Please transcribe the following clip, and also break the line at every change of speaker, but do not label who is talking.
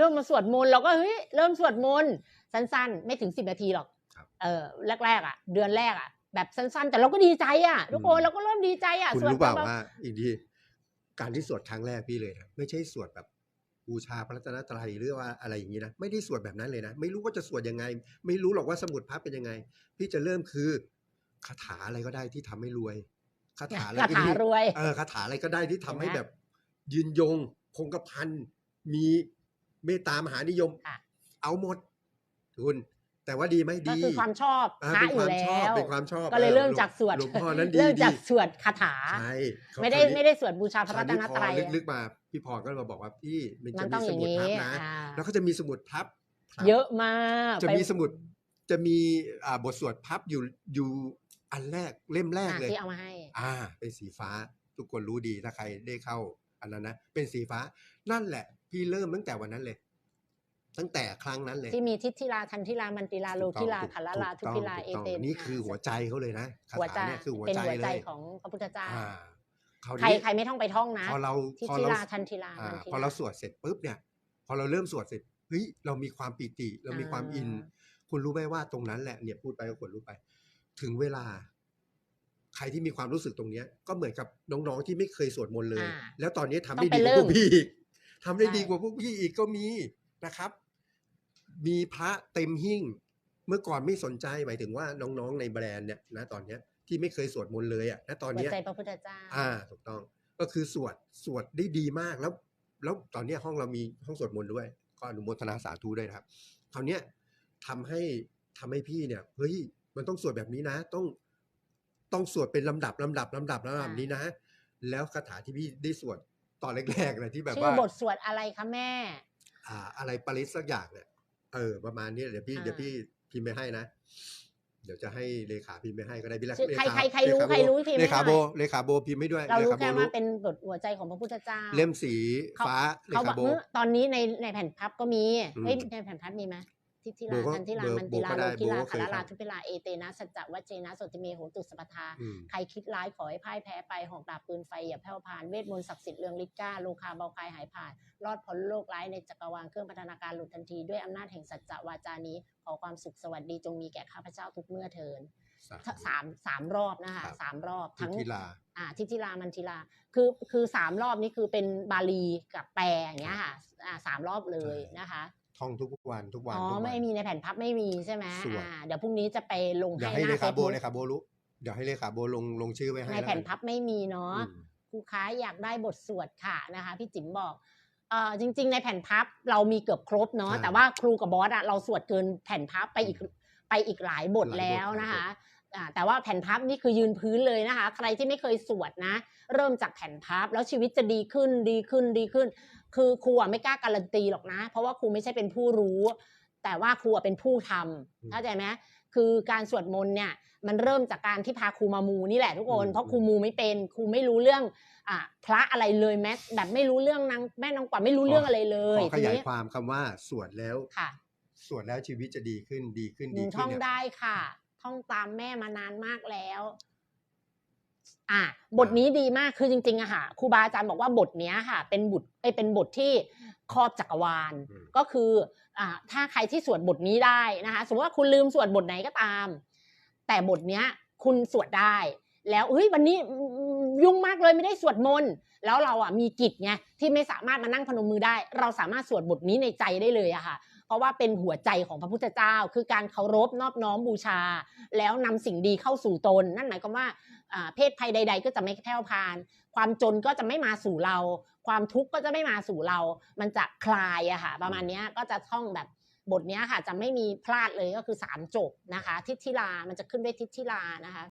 เริ่มมาสวดมนต์เราก็เฮ้ยเริ่มสวดมนต์สั้นๆ ไม่ถึงสิบนาทีหรอก
ครับ
เออแรกๆอะ เดือนแรกอะ แบบสั้นๆ แต่เราก็ดีใจอะทุกคน
อืม
เราก็เริ่มดีใจอะ
คุณ
สวด
รู้เปล่า
แบบ
ว่าอีกทีการที่สวดครั้งแรกพี่เลยนะไม่ใช่สวดแบบบูชาพระรัตนตรัยหรือว่าอะไรอย่างนี้นะไม่ได้สวดแบบนั้นเลยนะไม่รู้ว่าจะสวดยังไง ไม่รู้หรอกว่าสมุดพับเป็นยังไง พี่จะเริ่มคือคาถาอะไรก็ได้ที่ทำให้รวยคาถาอะไร
คา
ก็
ถา
ได้
รวย
เออคาถาอะไรก็ได้ที่ทำให้
เห็นไหม
แบบยืนยง คงกระพันมี เมตตามหานิยม
ค่ะ
เอาหมดคุณ แต่ว่าดีไหม
ก็
ดี
คือความชอบ
อ่า
พระ
เป็น
อ
ค
ยู่
วาม
แล้
ชอบ
ว
เป็นความชอบ
ก็เลย
ออ
เริ่มจากสวด
หลวงพ่อนั้นดี
เริ่มจาก
ดี
สวดคาถา
ใช่เขา
ไม่ได้
คราวนี้
ไม่ได้สวดบูชาพระรัตนตรัย
คราวนี้พอลึกๆมา พี่พรก็มาบอกว่าพี่มัน
มั
จะ
น
มี
ต้องอ
ส
ย่าง
มุด
นี้
พับนะ
อ่า
แล้วก็จะมีสมุดพับพับ
เยอะมาก
จะ
ไป
มีสมุดจะมีอ่าบทสวดพับอยู่อยู่อันแรกเล่มแรก
อะ
เลย
ที่เอามาให้
อ่า เป็นสีฟ้า ทุกคนรู้ดีถ้าใครได้เข้าอันนั้นนะ เป็นสีฟ้านั่นแหละ พี่เริ่มตั้งแต่วันนั้นเลย ตั้งแต่ครั้งนั้นเลย
ที่มีทิศทิลาทันทิลามันติลาโลคิลา
ถูก
คัลลา
ถูก
ลาทุ
ต้อง
พิลา
ถูก
เอ
ต้อง
เตน
นี่คือหัวใจเขาเลยนะคา
หัว
ถา
ใจ
เนี่ยคือหัว
เป็น
ใจ
หัว
เล
ใจ
ย
ของพระพุทธเจ้า
อ่าคราว
ใคร
นี้
ใครไม่ต้องไปท่องนะ
พอเรา
ทิศ
พอ
ทิ
เรา
ลาทันทิลา
อ่า
มันทิล
พอเราสวดเสร็จปุ๊บเนี่ย พอเราเริ่มสวดเสร็จเฮ้ยเรามีความปิติ เรามีความอิน คุณรู้ไหมว่าตรงนั้นแหละเนี่ยพูดไปก็ขนลุกไป ถึงเวลาใครที่มีความรู้สึกตรงเนี้ยก็เหมือนกับน้องๆที่ไม่เคยสวดมนต์เลย
อ่า
แล้วตอนนี้ทำ
ต้
ได้
องไป
ดีกว่า
เริ่
พ
ม
วกพี่อีก ทำได้
ใช่
ดีกว่าพวกพี่อีกก็มีนะครับ มีพระเต็มหิ้ง เมื่อก่อนไม่สนใจหมายถึงว่าน้องๆในแบรนด์เนี่ยนะตอนเนี้ยที่ไม่เคยสวดมนต์เลยอะณตอน
หัว
เนี้ย
ใจพระพุทธเจ้า
อ่าถูกต้อง ก็คือสวดสวดได้ดีมากแล้ว แล้วตอนเนี้ยห้องเรามีห้องสวดมนต์ด้วย ก็อนุโมทนาสาธุด้วยนะครับคราวเนี้ยทำให้ทำให้พี่เนี่ยเฮ้ยมันต้องสวดแบบนี้นะ ต้องต้องสวดเป็นลำดับลำดับลำดับลำดับ
อ่านี้
นี้นะ แล้วคาถาที่พี่ได้สวด ตอนแรกๆเลยที่แบบ
ชื่อ
ว่า
บทสวดอะไรคะแม่
อ่า อะไรปริศสักอย่างเนี่ยเออ ประมาณนี้เดี๋ยวพี่
อ่า
เดี๋ยวพี่พิมพ์ไปให้นะเดี๋ยวจะให้เลขาพิมพ์ไปให้ก็ได้พี่เล
ชื่อใคร
ขา
ใครใครรู้
เลขา
ใครรู้พิมพ์
เล
ให้
ขา
หน่อย
โบเลขาโบพิมพ์ไม่ด้วย
เรารู้
ลข
แค่
โบ
ว่าเป็นบทหัวใจของพระพุทธเจ้า
เล่มสี
เขา
ฟ้าเล
เขาบอ
ขากโบ
เออตอนนี้ในในแผ่นพับก็มี
อืม
เฮ้ยในแผ่นพับมีไหม ทิทิ
โบ
ลา
ก็
ทันทิลา
เบอร์
มันติลา
โบก็ได้
โลคิลา
โบก็เค
คายลาลา
ฟัง
ทุพิลาเอเตนะสัจจะวัจเจนะสติเมโหตุสปทา
อืม
ใครคิดร้ายขอให้พ่ายแพ้ไปหอกดาบปืนไฟอย่าแผ่วพรานเวทมนต์ศักดิ์สิทธิ์เรืองฤทธิ์กล้าโลคาเบาคายหายผ่าน รอดพ้นโลกร้ายในจักรวาลเครื่องพัฒนาการหลุดทันทีด้วยอำนาจแห่งสัจจะวาจานี้ ขอความสุขสวัสดีจงมีแก่ข้าพเจ้าทุกเมื่อเทิน
สาธุ
สามสามรอบนะคะ
ครับ
สามรอบ
ทิ
ทั้ง
ทิลา
อ่าทิทิลามันทิลาคือคือสามรอบนี้คือเป็นบาลีกับแปลอย่างเงี้ยค่ะอ่าสามรอบเลยนะคะ
ท่องทุกวันทุกวัน
อ๋อ
ทุกวัน
ไม่มีในแผ่นพับไม่มีใช่ไหม
สวด
อ่าเดี๋ยวพรุ่งนี้จะไปลง
เดี๋ยว
ให้
ให้
ห
เล
น้าเฟ
ขา
ซ
โบ
บุ๊ก
เลขาโบรู้เดี๋ยวให้เลขาโบลงลงชื่อไว้ให้
ใน
ล้ว
แผ่น
กั
พับไม่มีเนาะ
อืม
ครูค้าอยากได้บทสวดค่ะนะคะพี่จิ๋มบอกเอ่อจริง ๆ ในแผ่นพับเรามีเกือบครบเนาะ
ใช่
แต่ว่าครูกับบอสอะเราสวดเกินแผ่นพับไปอีกไปอีกหลายบท
หลายบท
แล้ว
หลายบท
นะคะอ่า แต่ว่าแผ่นพับนี่คือยืนพื้นเลยนะคะ ใครที่ไม่เคยสวดนะ เริ่มจากแผ่นพับแล้วชีวิตจะดีขึ้นดีขึ้นดีขึ้น คือครูอะไม่กล้าการันตีหรอกนะ เพราะว่าครูไม่ใช่เป็นผู้รู้ แต่ว่าครูอะเป็นผู้ทำเข้าใจไหมคือการสวดมนต์เนี่ยมันเริ่มจากการที่พาครูมามูนี่แหละทุกคน
อืม
เพราะครูมูไม่เป็นครูไม่รู้เรื่องอะพระอะไรเลยแม้แบบไม่รู้เรื่องนางแม่นางกว่าไม่รู้เรื่องอะไรเล
ข
ย
อข
ที
ยาย
นี้
ความคำว่าสวดแล้ว
ค่ะ
สวดแล้วชีวิตจะดีขึ้นดีขึ้น
ห
ดี
นู
ขึ้
ท่
น
อง
เนี่ย
ได้ค่ะ ท่องตามแม่มานานมากแล้วอะบทนี้ดีมากคือจริงๆอะค่ะครูบาอาจารย์บอกว่าบทเนี้ยค่ะ เป็นบทเอ้ยเป็นบทที่ครอบจักรวาล
อืม
ก็คืออ่าถ้าใครที่สวดบทนี้ได้นะคะสมมติว่าคุณลืมสวดบทไหนก็ตาม แต่บทเนี้ยคุณสวดได้ แล้วเฮ้ยวันนี้อืมยุ่งมากเลยไม่ได้สวดมนต์แล้วเราอะมีกิจไงที่ไม่สามารถมานั่งพนมมือได้ เราสามารถสวดบทนี้ในใจได้เลยอะค่ะ เพราะว่าเป็นหัวใจของพระพุทธเจ้า คือการเคารพนอบน้อมบูชา แล้วนำสิ่งดีเข้าสู่ตน นั่นหมายความว่าเพศภัยใด ๆ ก็จะไม่แพร่พาน ความจนก็จะไม่มาสู่เรา ความทุกข์ก็จะไม่มาสู่เรา มันจะคลายอะค่ะประมาณนี้ก็จะท่องแบบบทนี้ค่ะจะไม่มีพลาดเลยก็คือสามจบนะคะ ทิศทิลามันจะขึ้นด้วยทิศทิลานะคะ